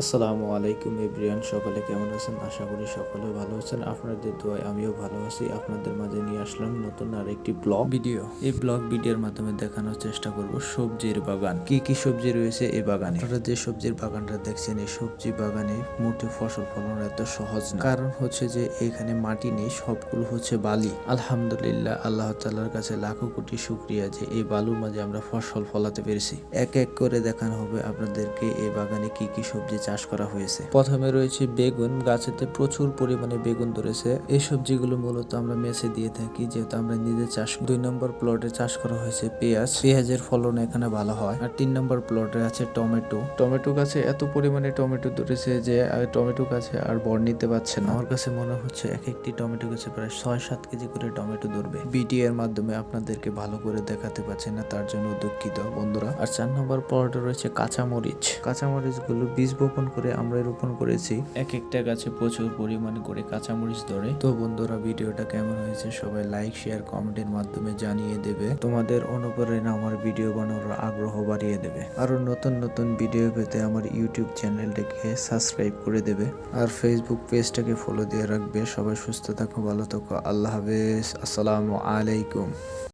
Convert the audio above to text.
আসসালামু আলাইকুম এভরিয়ান সকলে কেমন আছেন? আশা করি সকলে ভালো আছেন। আপনাদের দোয়ায় আমিও ভালো আছি। আপনাদের মাঝে নিয়ে আসলাম নতুন আর একটি ব্লগ ভিডিও। এই ব্লগ ভিডিওর মাধ্যমে দেখানোর চেষ্টা করব সবজির বাগান। কি কি সবজি রয়েছে এই বাগানে? আপনারা যে সবজির বাগানটা দেখছেন, এই সবজি বাগানে মোটে ফসল ফলানো এত সহজ না। কারণ হচ্ছে যে এখানে মাটি নেই, সবগুলো হচ্ছে বালি। আলহামদুলিল্লাহ, আল্লাহ তাআলার কাছে লাখো কোটি শুক্রিয়া যে এই বালুর মাঝে আমরা ফসল ফলাতে পেরেছি। এক এক করে দেখানো হবে আপনাদেরকে এই বাগানে কি কি সবজি চাষ করা হয়েছে। প্রথমে রয়েছে বেগুন, গাছেতে প্রচুর পরিমাণে বেগুন ধরেছে। এই সবজিগুলো মূলত আমরা মেসে দিয়ে থাকি, যেহেতু আমরা নিজে চাষ দুই নম্বর প্লটে চাষ করা হয়েছে পেঁয়াজ। পেঁয়াজের ফলন এখানে ভালো হয়। আর তিন নম্বর প্লটে আছে টমেটো। টমেটো গাছে এত পরিমাণে টমেটো ধরেছে যে টমেটো গাছে আর বর নিতে পারছে না। আমার কাছে মনে হচ্ছে এক একটি টমেটো গাছে প্রায় ছয় সাত কেজি করে টমেটো ধরবে। বিটি এর মাধ্যমে আপনাদেরকে ভালো করে দেখাতে পারছি না, তার জন্য দুঃখিত বন্ধুরা। আর চার নম্বর প্লটে রয়েছে কাঁচামরিচ। কাঁচামরিচগুলো বীজ বপন করে আমরা রোপণ করেছি। এক একটা গাছে প্রচুর পরিমাণে করে কাঁচামরিচ ধরে। তো বন্ধুরা, ভিডিওটা কেমন হয়েছে সবাই লাইক শেয়ার কমেন্টের মাধ্যমে জানিয়ে দেবে। তোমাদের অনুপ্রেরণা আমার ভিডিও বানানোর আগ্রহ বাড়িয়ে দেবে। আরও নতুন নতুন ভিডিও পেতে আমার ইউটিউব চ্যানেলটাকে সাবস্ক্রাইব করে দেবে। আর ফেসবুক পেজটাকে ফলো দিয়ে রাখবে। সবাই সুস্থ থাকো, ভালো থাকো। আল্লাহ হাফেজ। আসসালামু আলাইকুম।